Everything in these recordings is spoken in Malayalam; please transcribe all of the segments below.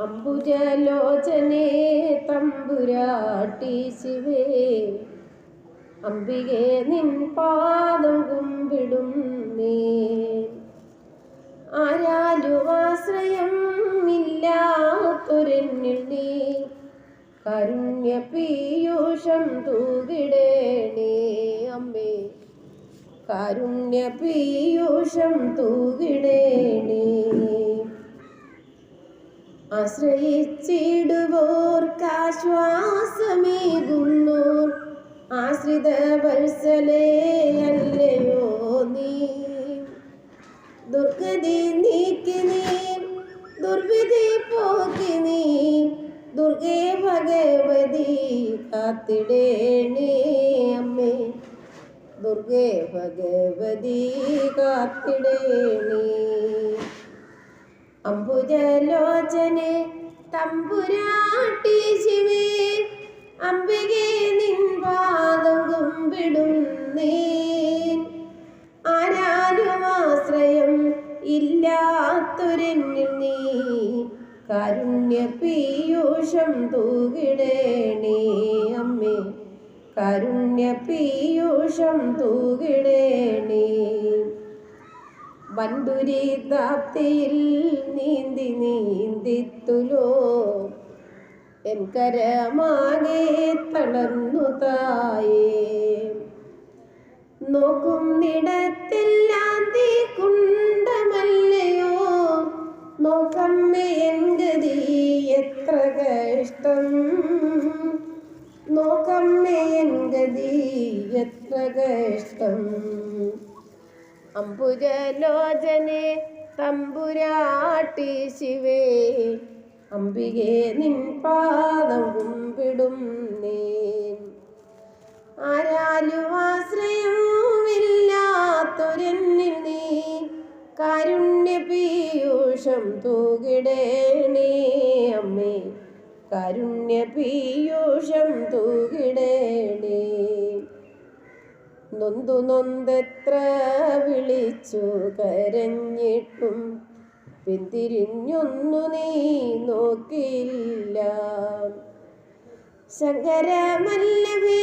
അമ്പുജലോചനെ തമ്പുരാട്ടി ശിവേ. അംബികെ നിൻ പാദം കുമ്പിടും നീ. ആരാലും ആശ്രയം ഇല്ലാത്തൊരെന്നിൽ നീ. കരുണ്യ പീയൂഷം തൂകിടേണേ അമ്മേ. കാരുണ്യ പീയൂഷം തൂകിടേണേ ആശ്രയിച്ചിടുവോർക്കാശ്വാസമേകുന്നോർ ആശ്രിത വത്സലേ അല്ലയോ നീ. ദുർഗതി നീക്കി നീ ദുർവിധി പോക്കി നീ. ദുർഗേ ഭഗവതി കാത്തിടേണേ അമ്മേ. ദുർഗേ ഭഗവതി കാത്തിടേണേ. അംബുജലോചനെ തമ്പുരാട്ടി ശിവേ അംബികെ നിൻ പാദം കുമ്പിടും നീൻ ആരാലും ആശ്രയം ഇല്ലാത്തൊരെന്നിൽ നീ കാരുണ്യ പീയൂഷം തൂകിടേണേ അമ്മേ. കാരുണ്യ പീയൂഷം തൂകിടേണേ. വൻദുരിതാപ്തിയിൽ നീന്തി നീന്തിത്തുലോ. എൻ കരമാകെ തളർന്നു തായേ. നോക്കും നിടത്തെല്ലാം തീ അമ്പുജലോചനെ തമ്പുരാട്ടി ശിവേ അംബികെ നിൻ പാദം കുമ്പിടും നീ ആരാലും ആശ്രയമില്ലാത്തൊരു നീ കാരുണ്യ പീയൂഷം തൂകിടേണേ അമ്മേ കാരുണ്യ പീയൂഷം തൂകിടേണേ നൊന്തു നൊന്തെത്ര വിളിച്ചു കരഞ്ഞിട്ടും പിന്തിരിഞ്ഞൊന്നു നീ നോക്കിയില്ല. ശങ്കരമല്ലവേ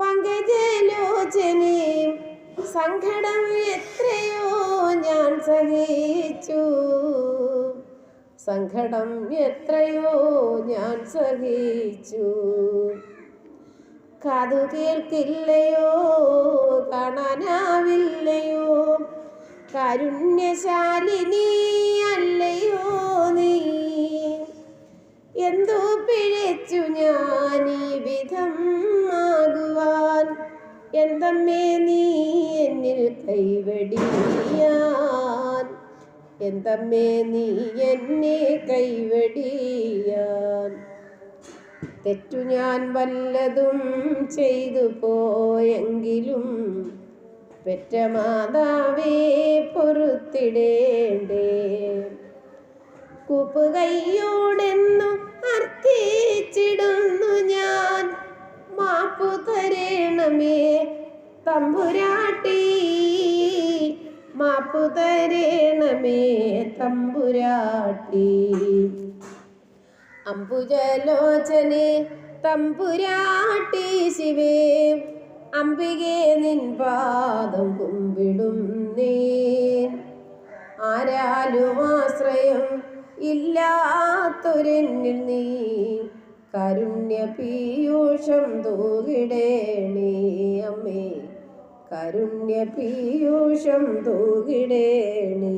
പങ്കജലോചനെ സങ്കടം എത്രയോ ഞാൻ സഹിച്ചു. സങ്കടം എത്രയോ ഞാൻ സഹിച്ചു. കാതു കേൾക്കില്ലയോ കാണാനാവില്ലയോ. കാരുണ്യശാലിനി അല്ലയോ നീ. എന്തോ പിഴച്ചു ഞാൻ ഈ വിധം ആകുവാൻ? എന്തമ്മേ നീ എന്നിൽ കൈവടിയാൻ? എന്തമ്മേ നീ എന്നെ കൈവടിയാൻ? തെറ്റു ഞാൻ വല്ലതും ചെയ്തു പോയെങ്കിലും പെറ്റ മാതാവേ പൊറുത്തിടേണ്ടേ. കൂപ്പുകൈയോടെന്നു അർത്ഥിച്ചിടുന്നു ഞാൻ. മാപ്പു തരേണമേ തമ്പുരാട്ടി. മാപ്പു തരേണമേ തമ്പുരാട്ടി. അംബുജലോചനെ തമ്പുരാട്ടി ശിവേ അംബികേ നിൻ പാദം കുമ്പിടും നീ. ആരാലും ആശ്രയം ഇല്ലാത്തൊരെന്നിൽ നീ കരുണ്യ പീയൂഷം തൂകിടേണേ അമ്മേ. കരുണ്യ പീയൂഷം തൂകിടേണേ